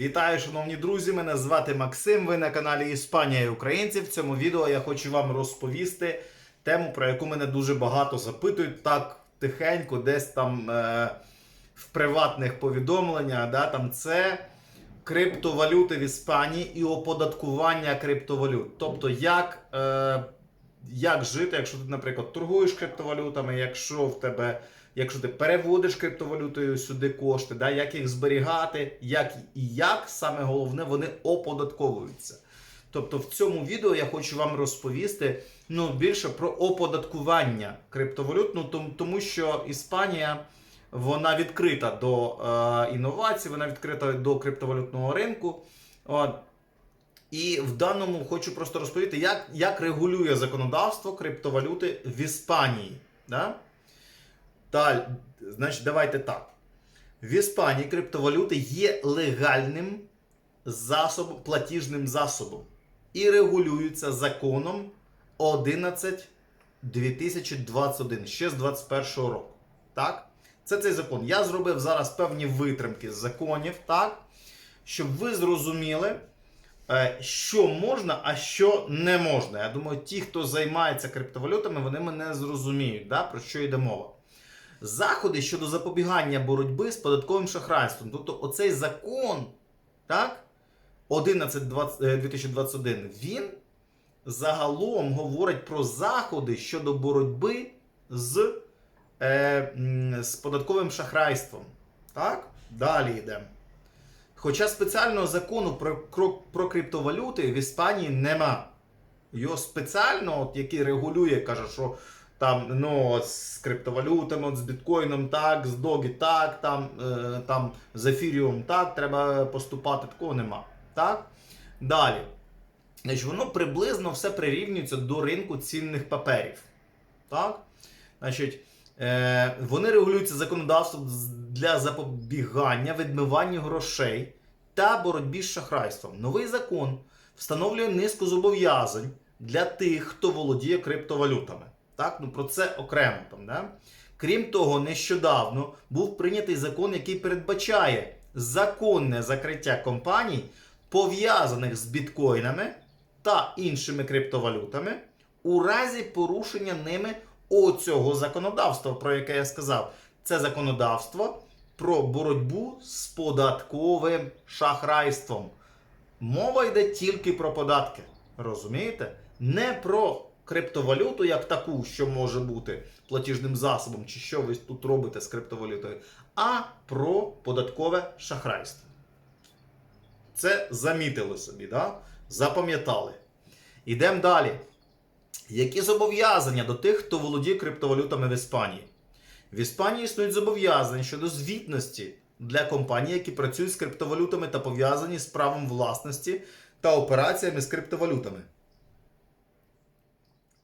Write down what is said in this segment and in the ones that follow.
Вітаю, шановні друзі! Мене звати Максим. Ви на каналі Іспанія і Українці. В цьому відео я хочу вам розповісти тему, про яку мене дуже багато запитують так тихенько, десь там е, в приватних повідомленнях. Да, там це криптовалюти в Іспанії і оподаткування криптовалют. Тобто, як, е, як жити, якщо ти, наприклад, торгуєш криптовалютами, якщо в тебе. Якщо ти переводиш криптовалютою сюди кошти, да, як їх зберігати, як і як саме головне вони оподатковуються. Тобто в цьому відео я хочу вам розповісти ну, більше про оподаткування криптовалют, ну, тому, що Іспанія вона відкрита до е, інновацій, вона відкрита до криптовалютного ринку. От. І в даному хочу просто розповісти, як, як регулює законодавство криптовалюти в Іспанії. Да? Далі, значить, давайте так. В Іспанії криптовалюти є легальним засобом, платіжним засобом і регулюються законом 11 2021, ще з 21 року. Так? Це цей закон. Я зробив зараз певні витримки з законів, так? Щоб ви зрозуміли, що можна, а що не можна. Я думаю, ті, хто займається криптовалютами, вони мене зрозуміють, да? про що йде мова заходи щодо запобігання боротьби з податковим шахрайством. Тобто, оцей закон, так, 11.2021, він загалом говорить про заходи щодо боротьби з, е, з податковим шахрайством. Так? Далі йдемо. Хоча спеціального закону про, про, криптовалюти в Іспанії нема. Його спеціально, от, який регулює, каже, що там ну, з криптовалютами, от з біткоїном так, з догі так, там, е, там з ефіріум так, треба поступати, такого нема. Так? Далі. Значить, воно приблизно все прирівнюється до ринку цінних паперів. Так? Значить, вони регулюються законодавством для запобігання, відмивання грошей та боротьбі з шахрайством. Новий закон встановлює низку зобов'язань для тих, хто володіє криптовалютами. Так? Ну, про це окремо. Там, да? Крім того, нещодавно був прийнятий закон, який передбачає законне закриття компаній, пов'язаних з біткоїнами та іншими криптовалютами, у разі порушення ними оцього законодавства, про яке я сказав. Це законодавство про боротьбу з податковим шахрайством. Мова йде тільки про податки. Розумієте? Не про криптовалюту як таку, що може бути платіжним засобом, чи що ви тут робите з криптовалютою, а про податкове шахрайство. Це замітили собі, да? запам'ятали. Ідемо далі. Які зобов'язання до тих, хто володіє криптовалютами в Іспанії? В Іспанії існують зобов'язання щодо звітності для компаній, які працюють з криптовалютами та пов'язані з правом власності та операціями з криптовалютами.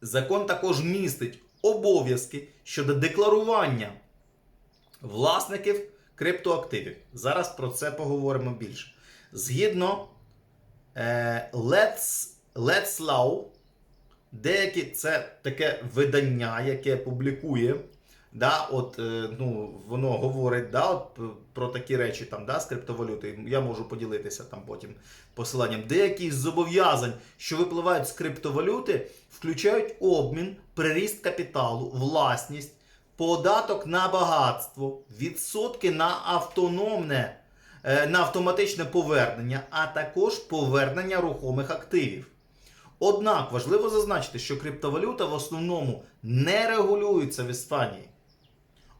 Закон також містить обов'язки щодо декларування власників криптоактивів. Зараз про це поговоримо більше. Згідно е, Let's, Let's Law, деякі це таке видання, яке публікує. Да, от, е, ну, воно говорить да, от, про такі речі там, да, з криптовалюти. Я можу поділитися там потім посиланням. Деякі з зобов'язань, що випливають з криптовалюти, включають обмін, приріст капіталу, власність, податок на багатство, відсотки на автономне, е, на автоматичне повернення, а також повернення рухомих активів. Однак важливо зазначити, що криптовалюта в основному не регулюється в Іспанії,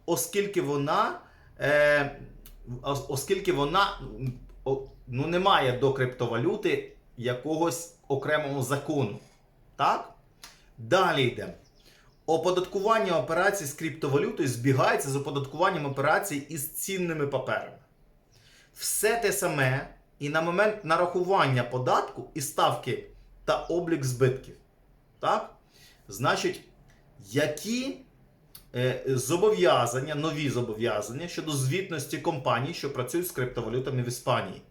оскільки вона, е, оскільки вона ну, не має до криптовалюти якогось окремого закону. Так? Далі йдемо. Оподаткування операцій з криптовалютою збігається з оподаткуванням операцій із цінними паперами. Все те саме і на момент нарахування податку і ставки та облік збитків. Так? Значить, які е, зобов'язання, нові зобов'язання щодо звітності компаній, що працюють з криптовалютами в Іспанії,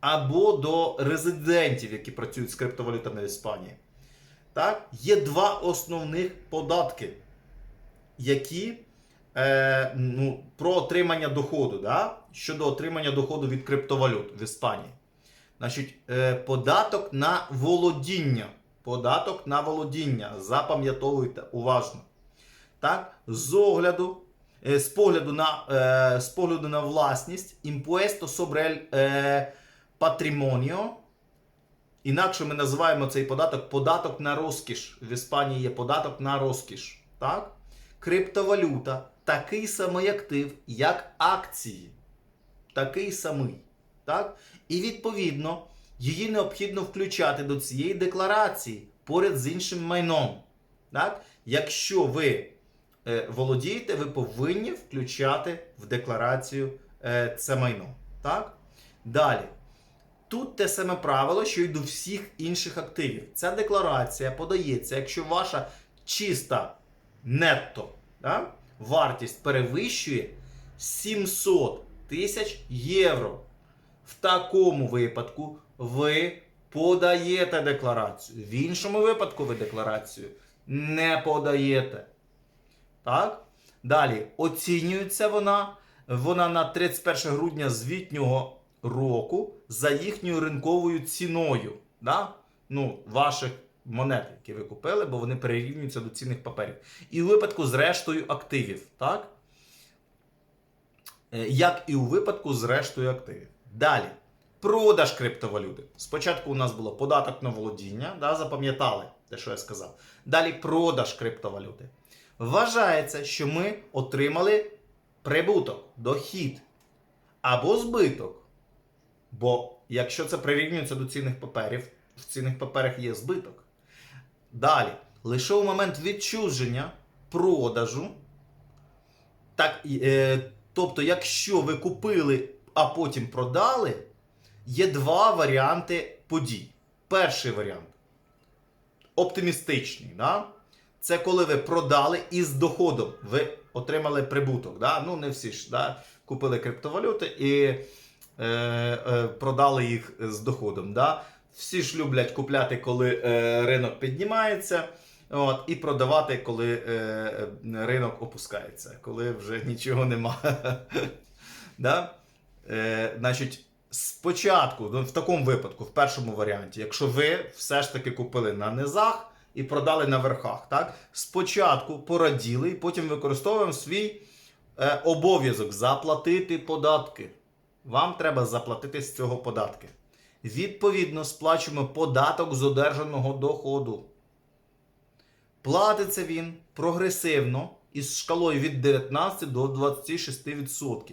або до резидентів, які працюють з криптовалютами в Іспанії. Так? Є два основних податки, які е, ну, про отримання доходу, да? щодо отримання доходу від криптовалют в Іспанії. Значить, е, податок на володіння. Податок на володіння. Запам'ятовуйте уважно. Так? З огляду, е, з погляду на, е, з погляду на власність, impuesto sobre е. Інакше ми називаємо цей податок податок на розкіш. В Іспанії є податок на розкіш. Так? Криптовалюта такий самий актив, як акції. Такий самий. Так? І відповідно її необхідно включати до цієї декларації поряд з іншим майном. Так? Якщо ви е, володієте, ви повинні включати в декларацію е, це майно. Так? Далі. Тут те саме правило, що й до всіх інших активів. Ця декларація подається, якщо ваша чиста нетто да, вартість перевищує 700 тисяч євро. В такому випадку ви подаєте декларацію. В іншому випадку ви декларацію не подаєте. Так? Далі оцінюється вона, вона на 31 грудня звітнього року за їхньою ринковою ціною. Да? Ну, ваших монет, які ви купили, бо вони перерівнюються до цінних паперів. І у випадку з рештою активів. Так? Е, Як і у випадку з рештою активів. Далі. Продаж криптовалюти. Спочатку у нас було податок на володіння, да, запам'ятали те, що я сказав. Далі продаж криптовалюти. Вважається, що ми отримали прибуток, дохід або збиток. Бо якщо це прирівнюється до цінних паперів, в цінних паперах є збиток. Далі, лише у момент відчуження продажу, так, е, тобто, якщо ви купили, а потім продали, є два варіанти подій. Перший варіант оптимістичний. Да? Це коли ви продали і з доходом ви отримали прибуток. Да? Ну, не всі ж да? купили криптовалюти і е, е, продали їх з доходом. Да? Всі ж люблять купляти, коли е, ринок піднімається, от, і продавати, коли е, е, ринок опускається, коли вже нічого немає. е, значить, спочатку, ну, в такому випадку, в першому варіанті, якщо ви все ж таки купили на низах і продали на верхах, так? спочатку пораділи і потім використовуємо свій е, обов'язок заплатити податки. Вам треба заплатити з цього податки. Відповідно, сплачуємо податок з одержаного доходу. Платиться він прогресивно із шкалою від 19 до 26%.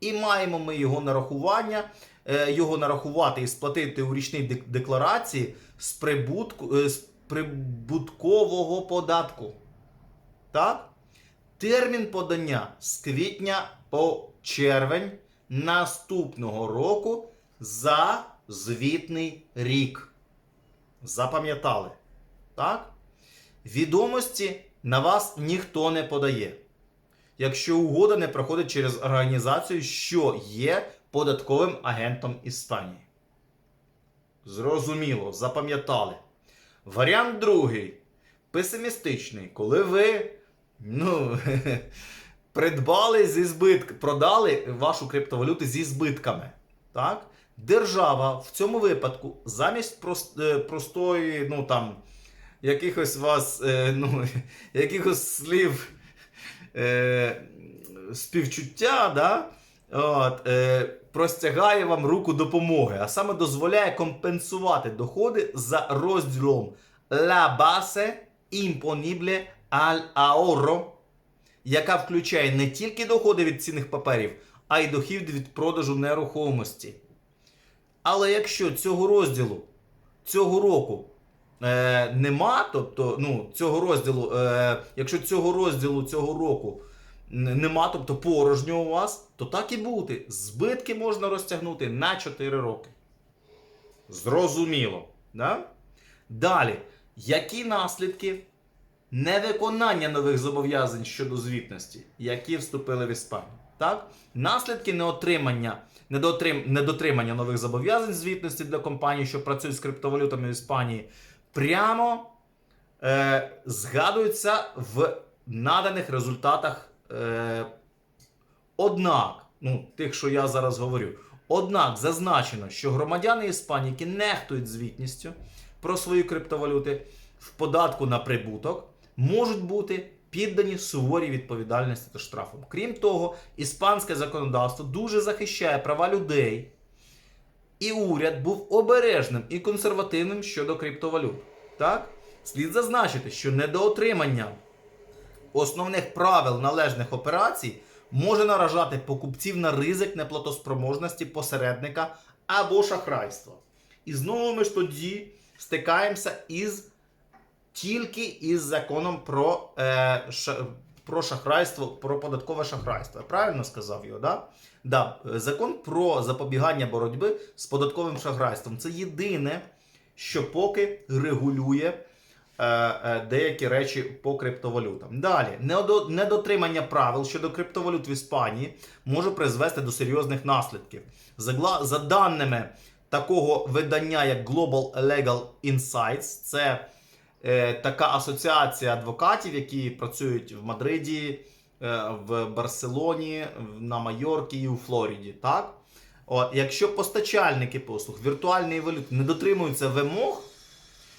І маємо ми його нарахування, е, його нарахувати і сплатити у річній декларації з, прибутку, е, з прибуткового податку. Так? Термін подання з квітня по червень наступного року за звітний рік. Запам'ятали? Так? Відомості на вас ніхто не подає. Якщо угода не проходить через організацію, що є податковим агентом Іспанії. Зрозуміло, запам'ятали. Варіант другий. Песимістичний, коли ви ну, придбали зі збитк, продали вашу криптовалюту зі збитками. Так? Держава в цьому випадку замість е, простої, ну там, якихось вас, е, ну, якихось слів е, співчуття, да? От, е, простягає вам руку допомоги, а саме дозволяє компенсувати доходи за розділом La base imponible al ahorro, яка включає не тільки доходи від цінних паперів, а й дохід від продажу нерухомості. Але якщо цього розділу цього року е, нема, тобто ну, цього розділу, е, якщо цього розділу цього року нема, тобто порожньо у вас, то так і бути. Збитки можна розтягнути на 4 роки. Зрозуміло. Да? Далі, які наслідки невиконання нових зобов'язань щодо звітності, які вступили в Іспанію? Так? Наслідки неотримання, недотрим, недотримання нових зобов'язань звітності для компаній, що працюють з криптовалютами в Іспанії, прямо е, згадуються в наданих результатах Е, однак, ну, тих, що я зараз говорю, однак зазначено, що громадяни Іспанії, які нехтують звітністю про свої криптовалюти в податку на прибуток, можуть бути піддані суворій відповідальності та штрафам. Крім того, іспанське законодавство дуже захищає права людей. І уряд був обережним і консервативним щодо криптовалют. Так? Слід зазначити, що недоотримання основних правил належних операцій може наражати покупців на ризик неплатоспроможності посередника або шахрайства. І знову ми ж тоді стикаємося із тільки із законом про, е, ша, про шахрайство, про податкове шахрайство. Я правильно сказав його, да? Да, закон про запобігання боротьби з податковим шахрайством. Це єдине, що поки регулює е, е, деякі речі по криптовалютам. Далі, недо- недотримання правил щодо криптовалют в Іспанії може призвести до серйозних наслідків. За, за даними такого видання, як Global Legal Insights, це е, така асоціація адвокатів, які працюють в Мадриді, в Барселоні, на Майоркі і у Флориді. Так? От, якщо постачальники послуг віртуальної валюти не дотримуються вимог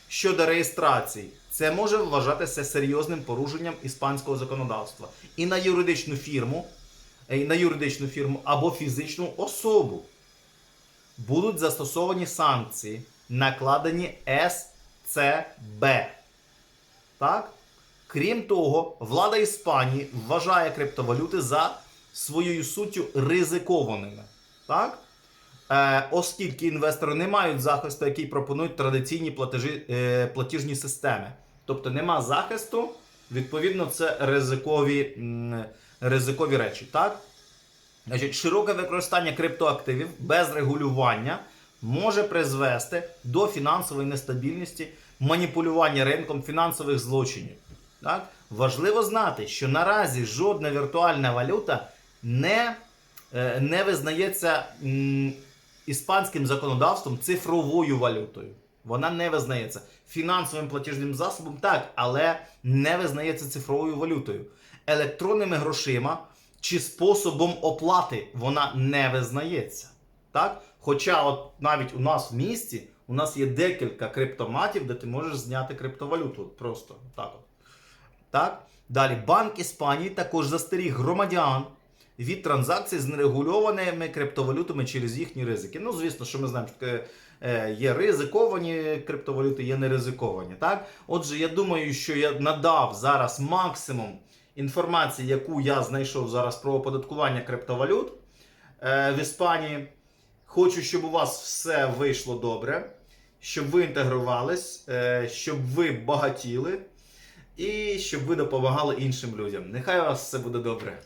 щодо реєстрації, це може вважатися серйозним порушенням іспанського законодавства. І на юридичну фірму, е, і на юридичну фірму або фізичну особу будуть застосовані санкції, накладені СЦБ. Так? Крім того, влада Іспанії вважає криптовалюти за своєю суттю ризикованими. Так? Е, оскільки інвестори не мають захисту, який пропонують традиційні платежі, е, платіжні системи. Тобто нема захисту, відповідно, це ризикові, м, ризикові речі. Так? Значить, широке використання криптоактивів без регулювання може призвести до фінансової нестабільності, маніпулювання ринком фінансових злочинів. Так? Важливо знати, що наразі жодна віртуальна валюта не, е, не визнається іспанським законодавством цифровою валютою. Вона не визнається фінансовим платіжним засобом, так, але не визнається цифровою валютою. Електронними грошима чи способом оплати вона не визнається. Так? Хоча, от навіть у нас в місті у нас є декілька криптоматів, де ти можеш зняти криптовалюту. Просто так. От. Так? Далі Банк Іспанії також застеріг громадян від транзакцій з нерегульованими криптовалютами через їхні ризики. Ну, звісно, що ми знаємо, що е, є ризиковані криптовалюти, є неризиковані. Так? Отже, я думаю, що я надав зараз максимум інформації, яку я знайшов зараз про оподаткування криптовалют е, в Іспанії. Хочу, щоб у вас все вийшло добре, щоб ви інтегрувались, е, щоб ви багатіли і щоб ви допомагали іншим людям. Нехай у вас все буде добре.